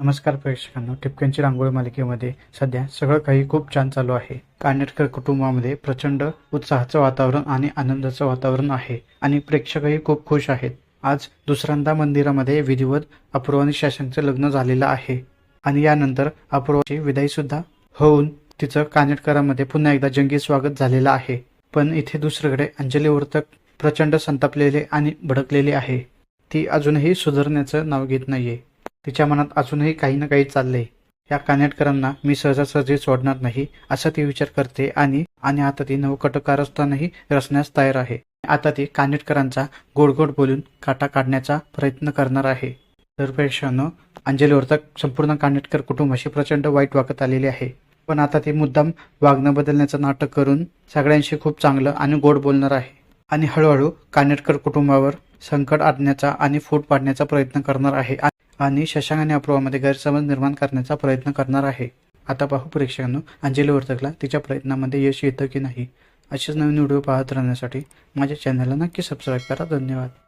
नमस्कार प्रेक्षकांनो ठिपक्यांची रांगोळी मालिकेमध्ये सध्या सगळं काही खूप छान चालू आहे. कानेटकर कुटुंबामध्ये प्रचंड उत्साहाचं वातावरण आणि आनंदाचं वातावरण आहे आणि प्रेक्षकही खूप खुश आहेत. आज दुसऱ्यांदा मंदिरामध्ये विधिवत अपूर्व आणि शशांकचं लग्न झालेलं आहे आणि यानंतर अपूर्वाची विदाई सुद्धा होऊन तिचं कानेटकरामध्ये पुन्हा एकदा जंगी स्वागत झालेलं आहे. पण इथे दुसरीकडे अंजली वर्तक प्रचंड संतापलेले आणि भडकलेली आहे. ती अजूनही सुधारण्याचं नाव घेत नाहीये. तिच्या मनात अजूनही काही ना काही चाललंय. या कानेटकरांना मी सहजासहजी सोडणार नाही असा ती विचार करते आणि आणि आता ती नवकटकारस्थानही रचण्यास तयार आहे. आता ती कानेटकरांचा गोड गोड बोलून काटा काढण्याचा प्रयत्न करणार आहे. तर प्रेक्षकांनो अंजली वर्तक संपूर्ण कानेटकर कुटुंबाशी प्रचंड वाईट वागत आलेली आहे. पण आता ती मुद्दाम वागणं बदलण्याचं नाटक करून सगळ्यांशी खूप चांगलं आणि गोड बोलणार आहे. आणि हळूहळू कानेटकर कुटुंबावर संकट आणण्याचा आणि फूट पाडण्याचा प्रयत्न करणार आहे. आणि शशांक आणि अप्रूवामध्ये गैरसमज निर्माण करण्याचा प्रयत्न करणार आहे. आता पाहू प्रेक्षकांनो अंजली वर्तकला तिच्या प्रयत्नामध्ये यश येतं की नाही? असेच नवीन व्हिडिओ पाहत राहण्यासाठी माझ्या चॅनलला नक्की सबस्क्राईब करा. धन्यवाद.